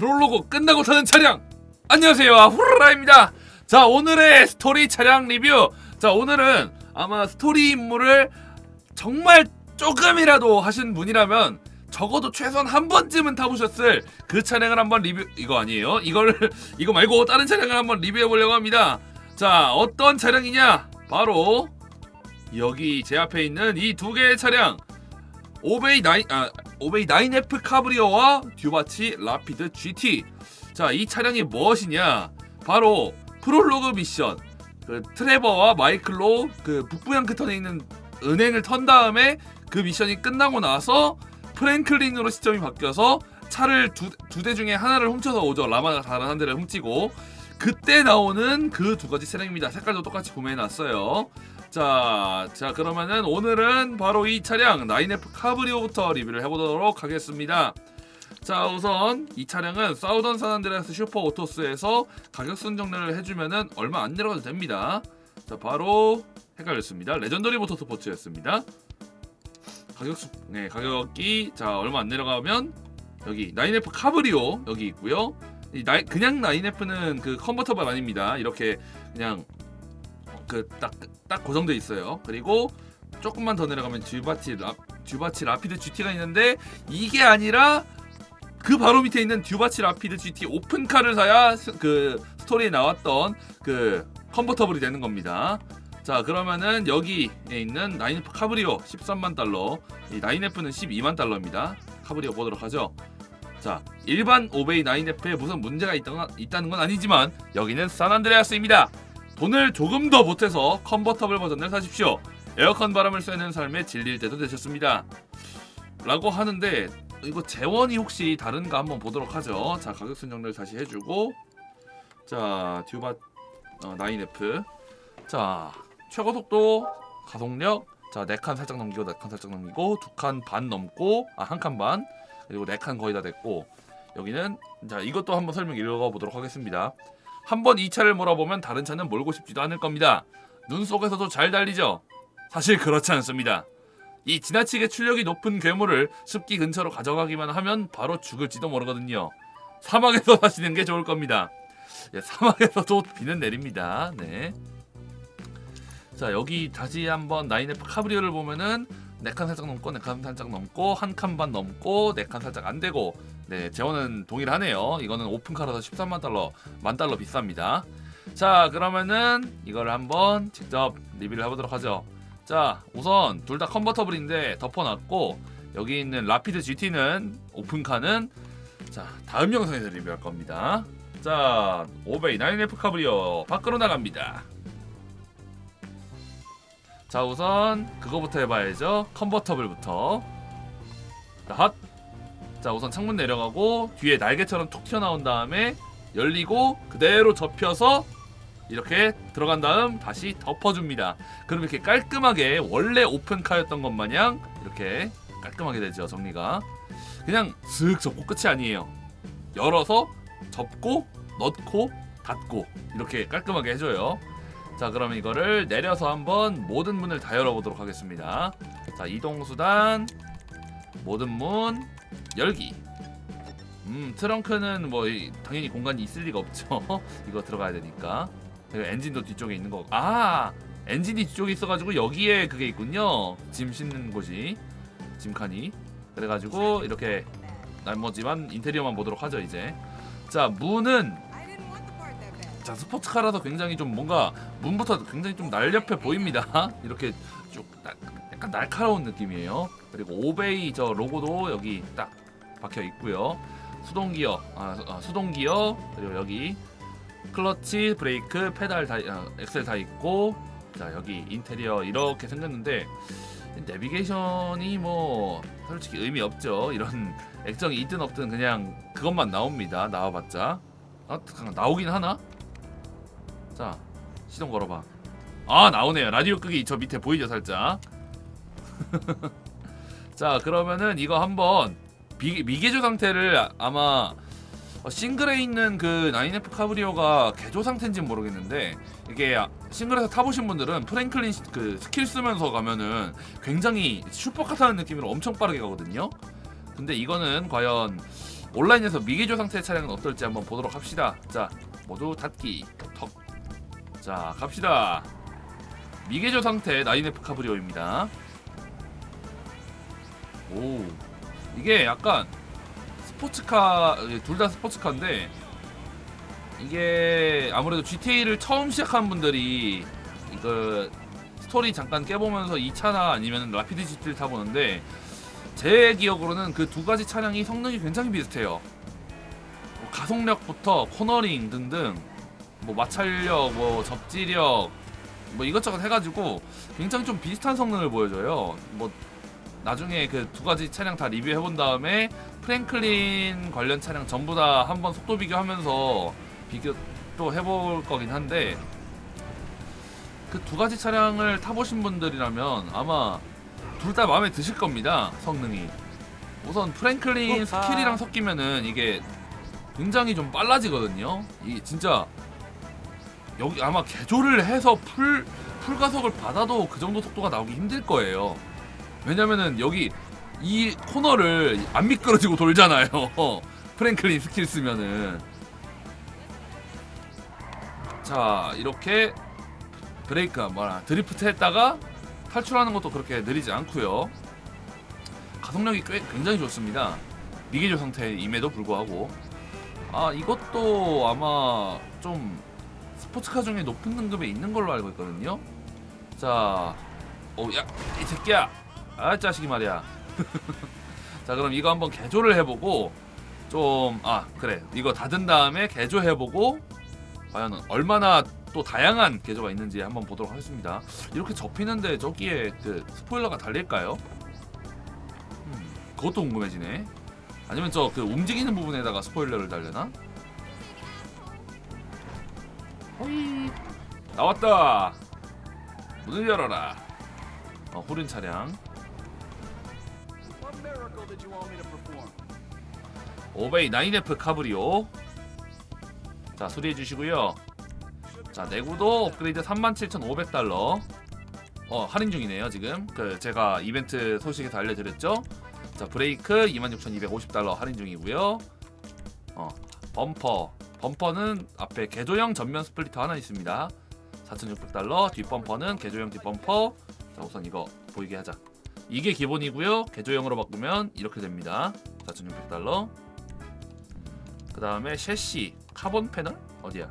프롤로그 끝나고 타는 차량. 안녕하세요. 후라라입니다. 자 오늘의 스토리 차량 리뷰. 자 오늘은 아마 스토리 임무를 정말 조금이라도 하신 분이라면 적어도 최소한 한 번쯤은 타보셨을 그 차량을 한번 리뷰 이거 아니에요. 이걸 이거 말고 다른 차량을 한번 리뷰해 보려고 합니다. 자 어떤 차량이냐? 바로 여기 제 앞에 있는 이 두 개의 차량. 오베이 9 아, 오베이 9F 카브리오와 듀바치 라피드 GT. 자, 이 차량이 무엇이냐? 바로 프롤로그 미션. 그 트레버와 마이클로 그 북부양 크턴에 있는 은행을 턴 다음에 그 미션이 끝나고 나서 프랭클린으로 시점이 바뀌어서 차를 두 대 중에 하나를 훔쳐서 오죠. 라마가 다른 한 대를 훔치고 그때 나오는 그 두 가지 차량입니다. 색깔도 똑같이 구매해놨어요. 자, 자 그러면은 오늘은 바로 이 차량 9F 카브리오부터 리뷰를 해보도록 하겠습니다. 자 우선 이 차량은 사우던 산안드레아스 슈퍼 오토스에서 가격 순정을 해주면은 얼마 안 내려가도 됩니다. 자 바로 헷갈렸습니다. 레전더리 모터 스포츠였습니다. 가격 수, 네 가격이 자 얼마 안 내려가면 여기 9F 카브리오 여기 있고요. 이 나이, 그냥 9F는 그 컨버터블 아닙니다. 이렇게 그냥 그 딱 딱 고정돼 있어요. 그리고 조금만 더 내려가면 듀바치 라 듀바치 라피드 GT가 있는데 이게 아니라 그 바로 밑에 있는 듀바치 라피드 GT 오픈카를 사야 스- 그 스토리에 나왔던 그 컨버터블이 되는 겁니다. 자 그러면은 여기에 있는 9F 카브리오 13만 달러, 이 9F는 12만 달러입니다. 카브리오 보도록 하죠. 자 일반 오베이 9F에 무슨 문제가 있다, 있다는 건 아니지만 여기는 산안드레아스입니다. 돈을 조금 더 보태서 컨버터블 버전을 사십시오. 에어컨 바람을 쐬는 삶에 질릴 때도 되셨습니다. 라고 하는데 이거 재원이 혹시 다른가 한번 보도록 하죠. 자 가격 선정을 다시 해주고 자 듀바 어, 9F 자 최고 속도 가속력 자네칸 살짝 넘기고 네칸 살짝 넘기고 두칸반 넘고 아한칸반 그리고 네칸 거의 다 됐고 여기는 자 이것도 한번 설명 읽어보도록 하겠습니다. 한 번 이 차를 몰아보면 다른 차는 몰고 싶지도 않을 겁니다. 눈 속에서도 잘 달리죠. 사실 그렇지 않습니다. 이 지나치게 출력이 높은 괴물을 습기 근처로 가져가기만 하면 바로 죽을지도 모르거든요. 사막에서 사시는 게 좋을 겁니다. 예, 사막에서도 비는 내립니다. 네. 자 여기 다시 한번 나인F 카브리오를 보면은 네 칸 살짝 넘고 네 칸 살짝 넘고 한 칸 반 넘고 네 칸 살짝 안 되고 네 재원은 동일하네요. 이거는 오픈카라서 13만 달러 만 달러 비쌉니다. 자 그러면은 이거를 한번 직접 리뷰를 해보도록 하죠. 자 우선 둘 다 컨버터블인데 덮어놨고 여기 있는 라피드 GT는 오픈카는 자 다음 영상에서 리뷰할 겁니다. 자 오베이 9F 카브리오 밖으로 나갑니다. 자 우선 그거부터 해봐야죠. 컨버터블부터 자, 핫. 자 우선 창문 내려가고 뒤에 날개처럼 툭 튀어나온 다음에 열리고 그대로 접혀서 이렇게 들어간 다음 다시 덮어줍니다. 그럼 이렇게 깔끔하게 원래 오픈카였던 것 마냥 이렇게 깔끔하게 되죠 정리가. 그냥 슥 접고 끝이 아니에요. 열어서 접고 넣고 닫고 이렇게 깔끔하게 해줘요. 자 그러면 이거를 내려서 한번 모든 문을 다 열어보도록 하겠습니다. 자 이동 수단 모든 문 열기. 음 트렁크는 뭐 이- 당연히 공간이 있을 리가 없죠. 이거 들어가야 되니까. 그리고 엔진도 뒤쪽에 있는 거. 아 엔진이 뒤쪽에 있어가지고 여기에 그게 있군요. 짐 싣는 곳이 짐칸이. 그래가지고 이렇게 나머지만 인테리어만 보도록 하죠 이제. 자 문은 자 스포츠카라서 굉장히 좀 뭔가 문부터 굉장히 좀 날렵해 보입니다. 이렇게 쭉 날- 약간 날카로운 느낌이에요. 그리고 오베이 저 로고도 여기 딱 박혀 있고요. 수동 기어, 아, 수- 아, 수동 기어 그리고 여기 클러치, 브레이크, 페달 다, 아, 엑셀 다 있고 자 여기 인테리어 이렇게 생겼는데 내비게이션이 뭐 솔직히 의미 없죠. 이런 액정이 있든 없든 그냥 그것만 나옵니다. 나와봤자 아 나오긴 하나? 자 시동 걸어봐 아 나오네요 라디오 끄기 저 밑에 보이죠 살짝 자 그러면은 이거 한번 미, 미개조 상태를 아- 아마 어, 싱글에 있는 그 9F 카브리오가 개조 상태인지는 모르겠는데 이게 아- 싱글에서 타보신 분들은 프랭클린 시- 그 스킬 쓰면서 가면은 굉장히 슈퍼카 타는 느낌으로 엄청 빠르게 가거든요 근데 이거는 과연 온라인에서 미개조 상태의 차량은 어떨지 한번 보도록 합시다. 자, 모두 닫기. 턱. 자, 갑시다. 미개조 상태 나인F 카브리오입니다. 오, 이게 약간 스포츠카 둘 다 스포츠카인데 이게 아무래도 GTA를 처음 시작한 분들이 이거 스토리 잠깐 깨보면서 이 차나 아니면 라피드 GT를 타보는데 제 기억으로는 그 두 가지 차량이 성능이 굉장히 비슷해요. 뭐 가속력부터 코너링 등등 뭐 마찰력, 뭐 접지력 뭐 이것저것 해가지고 굉장히 좀 비슷한 성능을 보여줘요. 뭐 나중에 그 두 가지 차량 다 리뷰해 본 다음에 프랭클린 관련 차량 전부 다 한번 속도 비교하면서 비교 또 해볼 거긴 한데 그 두 가지 차량을 타보신 분들이라면 아마 둘 다 마음에 드실 겁니다 성능이 우선 프랭클린. 스킬이랑 섞이면은 이게 굉장히 좀 빨라지거든요 이 진짜 여기 아마 개조를 해서 풀 풀가속을 받아도 그 정도 속도가 나오기 힘들 거예요. 왜냐면은 여기 이 코너를 안 미끄러지고 돌잖아요. 프랭클린 스킬 쓰면은. 자 이렇게 브레이크 뭐라 드리프트 했다가 탈출하는 것도 그렇게 느리지 않고요. 가속력이 꽤 굉장히 좋습니다. 미개조 상태임에도 불구하고. 아 이것도 아마 좀 스포츠카 중에 높은 등급에 있는 걸로 알고 있거든요 자 오야 이 새끼야 아 자식이 말이야 자 그럼 이거 한번 개조를 해보고 좀 아 그래 이거 닫은 다음에 개조해보고 과연 얼마나 또 다양한 개조가 있는지 한번 보도록 하겠습니다. 이렇게 접히는데 저기에 그 스포일러가 달릴까요? 음, 그것도 궁금해지네. 아니면 저 그 움직이는 부분에다가 스포일러를 달려나? 호이. 나왔다. 문을 열어라. 어, 후륜 차량. 오베이 9F 카브리오. 자 수리해 주시고요. 자 내구도 업그레이드 37,500달러. 어 할인 중이네요 지금. 그 제가 이벤트 소식에서 알려드렸죠? 자 브레이크 26,250달러 할인 중이고요. 어 범퍼 범퍼는 앞에 개조형 전면 스플리터 하나 있습니다 4,600달러 뒷범퍼는 개조형 뒷범퍼 자 우선 이거 보이게 하자 이게 기본이고요 개조형으로 바꾸면 이렇게 됩니다 4,600달러 그 다음에 셰시 카본 패널 어디야?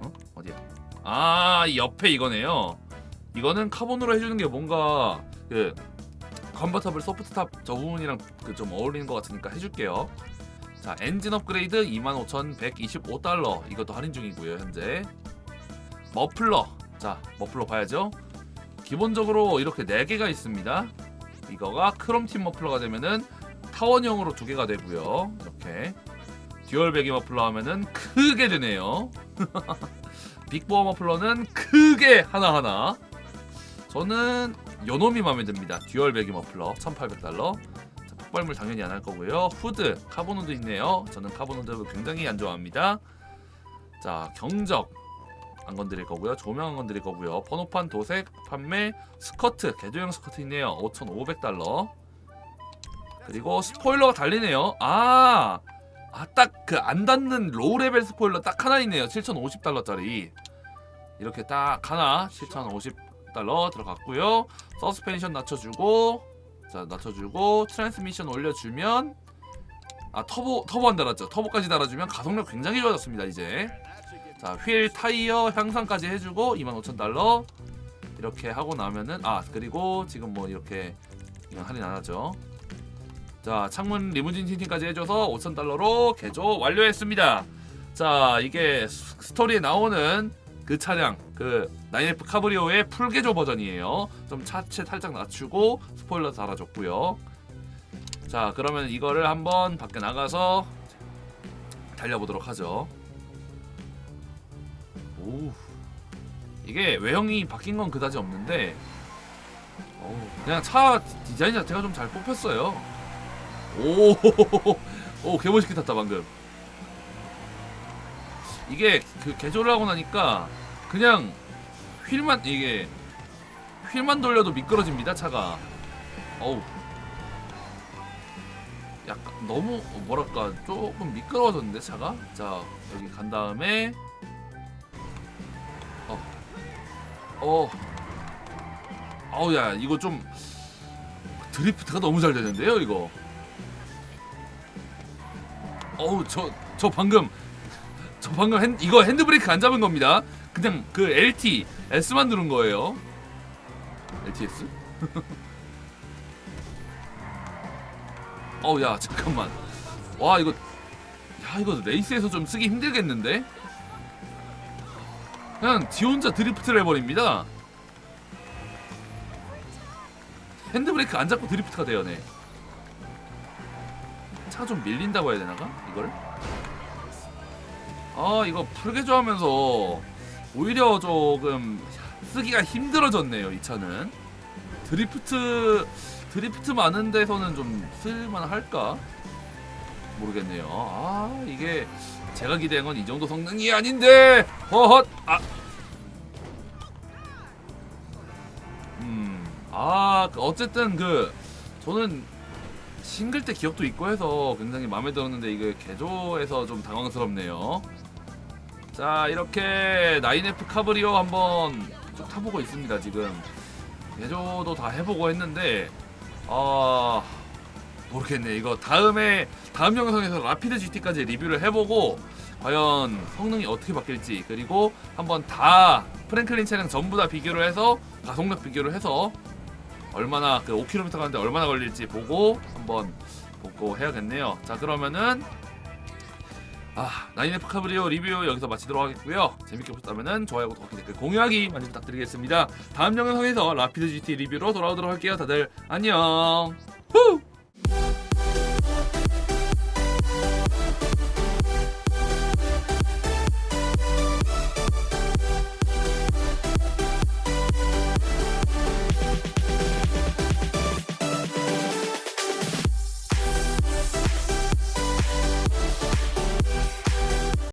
어 어디야? 아이 옆에 이거네요. 이거는 카본으로 해주는 게 뭔가 그 컨버터블 소프트탑 저 부분이랑 그 좀 어울리는 것 같으니까 해줄게요. 자 엔진 업그레이드 25,125달러 이것도 할인 중이고요 현재. 머플러 자 머플러 봐야죠. 기본적으로 이렇게 4개가 있습니다. 이거가 크롬팀 머플러가 되면은 타원형으로 두 개가 되고요. 이렇게 듀얼 배기 머플러 하면은 크게 되네요. 빅보어 머플러는 크게 하나하나. 저는 요놈이 마음에 듭니다. 듀얼 배기 머플러 1,800달러. 자, 폭발물 당연히 안 할 거고요. 후드 카본 후드 있네요. 저는 카본 후드 굉장히 안 좋아합니다. 자 경적 안 건드릴 거고요. 조명 안 건드릴 거고요. 번호판 도색 판매 스커트 개조형 스커트 있네요. 5,500달러. 그리고 스포일러가 달리네요. 아, 아 딱 그 안 닿는 로우 레벨 스포일러 딱 하나 있네요. 7,050달러짜리. 이렇게 딱 하나 7,050달러 들어갔고요. 서스펜션 낮춰주고, 자 낮춰주고 트랜스미션 올려주면 아 터보 터보 안 달았죠. 터보까지 달아주면 가속력 굉장히 좋아졌습니다. 이제 자 휠 타이어 향상까지 해주고 25,000달러 이렇게 하고 나면은 아 그리고 지금 뭐 이렇게 이건 할인 안 하죠. 자 창문 리무진 틴팅까지 해줘서 5,000달러로 개조 완료했습니다. 자 이게 스- 스토리에 나오는 그 차량 그 9F 카브리오의 풀 개조 버전이에요. 좀 차체 살짝 낮추고 스포일러 달아줬고요. 자 그러면 이거를 한번 밖에 나가서 달려보도록 하죠. 오 이게 외형이 바뀐 건 그다지 없는데 어우, 그냥 차 디자인 자체가 좀 잘 뽑혔어요. 오, 오, 개멋있게 탔다 방금. 이게 그 개조를 하고 나니까 그냥 휠만 이게 휠만 돌려도 미끄러집니다 차가. 어우, 약간 너무 뭐랄까 조금 미끄러워졌는데 차가? 자 여기 간 다음에. 어. 어우 야 이거 좀 드리프트가 너무 잘 되는데요 이거? 어우 저저 방금 저 방금 핸, 이거 핸드브레이크 안 잡은 겁니다. 그냥 그 LT S만 누른 거예요. LTS 어우 야 잠깐만. 와 이거 야 이거 레이스에서 좀 쓰기 힘들겠는데? 그냥 지 혼자 드리프트를 해버립니다. 핸드브레이크 안 잡고 드리프트가 되어네. 차가 좀 밀린다고 해야 되나가 이걸 아 이거 풀개조하면서 오히려 조금 쓰기가 힘들어졌네요 이 차는. 드리프트 드리프트 많은 데서는 좀 쓸만할까? 모르겠네요. 아 이게 제가 기대한 건 이 정도 성능이 아닌데! 허헛! 아! 음, 아, 그 어쨌든 그 저는 싱글 때 기억도 있고 해서 굉장히 마음에 들었는데 이게 개조해서 좀 당황스럽네요. 자, 이렇게 9F 카브리오 한번 쭉 타보고 있습니다, 지금. 개조도 다 해보고 했는데, 아, 모르겠네. 이거 다음에, 다음 영상에서 라피드 GT까지 리뷰를 해보고, 과연 성능이 어떻게 바뀔지, 그리고 한번 다 프랭클린 차량 전부 다 비교를 해서, 가속력 비교를 해서, 얼마나 그 5km 가는데 얼마나 걸릴지 보고 한번 보고 해야겠네요. 자 그러면은 아 나인F 카브리오 리뷰 여기서 마치도록 하겠고요. 재밌게 보셨다면은 좋아요, 구독, 댓글 공유하기 많이 부탁드리겠습니다. 다음 영상에서 라피드 GT 리뷰로 돌아오도록 할게요. 다들 안녕. 후!